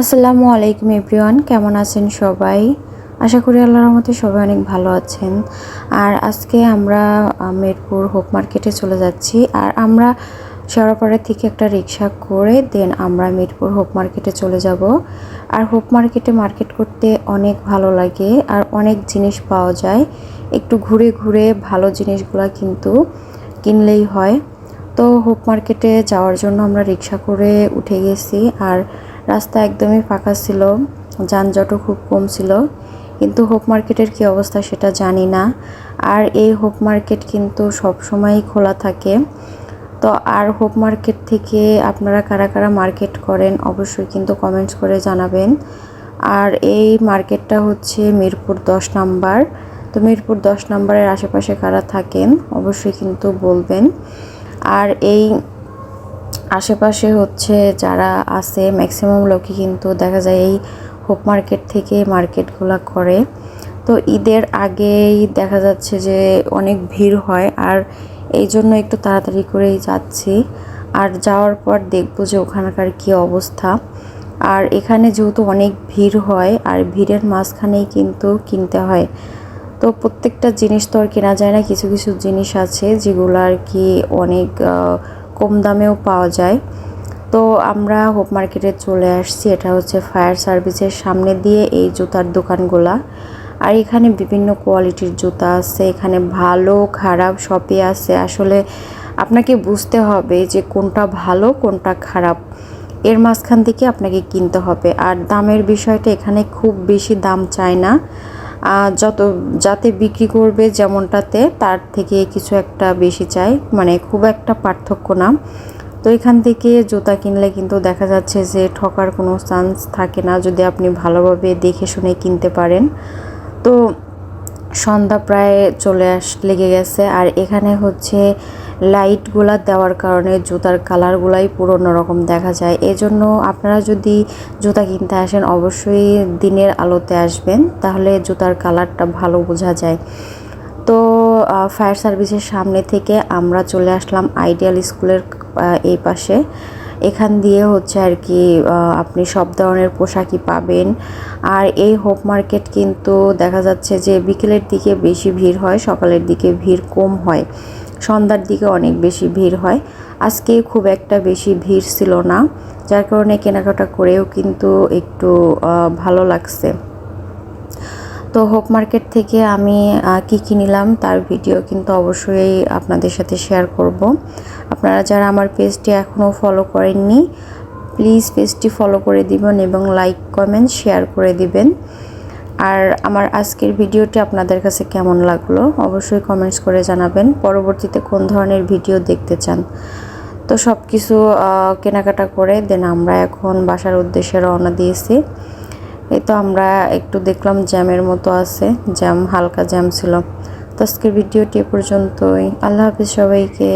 আসসালামু আলাইকুম এভরিওয়ান, কেমন আছেন সবাই? আশা করি আল্লাহর মতে সবাই অনেক ভালো আছেন। আর আজকে আমরা মিরপুর হোপ মার্কেটে চলে যাচ্ছি। আর আমরা শেওড়াপাড়া থেকে একটা রিক্সা করে, দেন আমরা মিরপুর হোপ মার্কেটে চলে যাব। আর হোপ মার্কেটে মার্কেট করতে অনেক ভালো লাগে, আর অনেক জিনিস পাওয়া যায়। একটু ঘুরে ঘুরে ভালো জিনিসগুলো কিন্তু কিনলেই হয়। তো হোপ মার্কেটে যাওয়ার জন্য আমরা রিক্সা করে উঠে গেছি, আর রাস্তা একদমই ফাঁকা ছিল, যানজটও খুব কম ছিল। কিন্তু হোপ মার্কেটের কী অবস্থা সেটা জানি না। আর এই হোপ মার্কেট কিন্তু সব সময়ই খোলা থাকে। তো আর হোপ মার্কেট থেকে আপনারা কারা কারা মার্কেট করেন অবশ্যই কিন্তু কমেন্টস করে জানাবেন। আর এই মার্কেটটা হচ্ছে মিরপুর দশ নাম্বার। তো মিরপুর দশ নাম্বারের আশেপাশে কারা থাকেন অবশ্যই কিন্তু বলবেন। আর এই আশেপাশে হচ্ছে যারা আছে ম্যাক্সিমাম লোকই কিন্তু দেখা যায় এই হোপ মার্কেট থেকে মার্কেটগুলো করে। তো ঈদের আগেই দেখা যাচ্ছে যে অনেক ভিড় হয়, আর এই জন্য একটু তাড়াতাড়ি করেই যাচ্ছি। আর যাওয়ার পর দেখব যে ওখানকার কী অবস্থা। আর এখানে যেহেতু অনেক ভিড় হয়, আর ভিড়ের মাঝখানেই কিন্তু কিনতে হয়। তো প্রত্যেকটা জিনিস তো আর কেনা যায় না, কিছু কিছু জিনিস আছে যেগুলো আর কি অনেক কম দামেও পাওয়া যায়। তো আমরা হোপ মার্কেটে চলে আসছি। এটা হচ্ছে ফায়ার সার্ভিসের সামনে দিয়ে এই জুতার দোকানগুলা। আর এখানে বিভিন্ন কোয়ালিটির জুতা আছে, এখানে ভালো, খারাপ সবই আছে। আসলে আপনাকে বুঝতে হবে যে কোনটা ভালো, কোনটা খারাপ। এর মাঝখান থেকে আপনাকে কিনতে হবে। আর দামের বিষয়টা এখানে খুব বেশি দাম চায় না। যত যাতে বিক্রি করবে যেমনটাতে, তার থেকে কিছু একটা বেশি চাই। মানে খুব একটা পার্থক্য না। তো এখান থেকে জুতা কিনলে কিন্তু দেখা যাচ্ছে যে ঠকার কোনো চান্স থাকে না, যদি আপনি ভালোভাবে দেখে শুনে কিনতে পারেন। তো সন্ধ্যা প্রায় চলে আস, লেগে গেছে। আর এখানে হচ্ছে লাইটগুলা দেওয়ার কারণে জুতার কালারগুলাই পুরো অন্যরকম দেখা যায়। এজন্য আপনারা যদি জুতা কিনতে আসেন, অবশ্যই দিনের আলোতে আসবেন, তাহলে জুতার কালারটা ভালো বোঝা যায়। তো ফায়ার সার্ভিসের সামনে থেকে আমরা চলে আসলাম আইডিয়াল স্কুলের এই পাশে। এখান দিয়ে হচ্ছে আর কি আপনি সব ধরনের পোশাকই পাবেন। আর এই হোপ মার্কেট কিন্তু দেখা যাচ্ছে যে বিকেলের দিকে বেশি ভিড় হয়, সকালের দিকে ভিড় কম হয়। সন্ধ্যার দিকে অনেক বেশি ভিড় হয়। আজকে খুব একটা বেশি ভিড় ছিল না, যার কারণে কেনাকাটা করেও কিন্তু একটু ভালো লাগছে। তো হোপ মার্কেট থেকে আমি কি কি নিলাম তার ভিডিও কিন্তু অবশ্যই আপনাদের সাথে শেয়ার করব। আপনারা যারা আমার পেজটি এখনও ফলো করেননি, প্লিজ পেজটি ফলো করে দিবেন এবং লাইক, কমেন্ট, শেয়ার করে দিবেন। আর আমার আজকের ভিডিওটি আপনাদের কাছে কেমন লাগল অবশ্যই কমেন্টস করে জানাবেন। পরবর্তীতে কোন ধরনের ভিডিও দেখতে চান? তো সব কিছু কেনাকাটা করে দেন আমরা এখন বাসার উদ্দেশ্যে রওনা দিয়েছি। এই তো আমরা একটু দেখলাম জ্যামের মতো আছে, জ্যাম, হালকা জ্যাম ছিল। তো আজকের ভিডিওটি এ পর্যন্তই। আল্লাহ হাফিজ সবাইকে।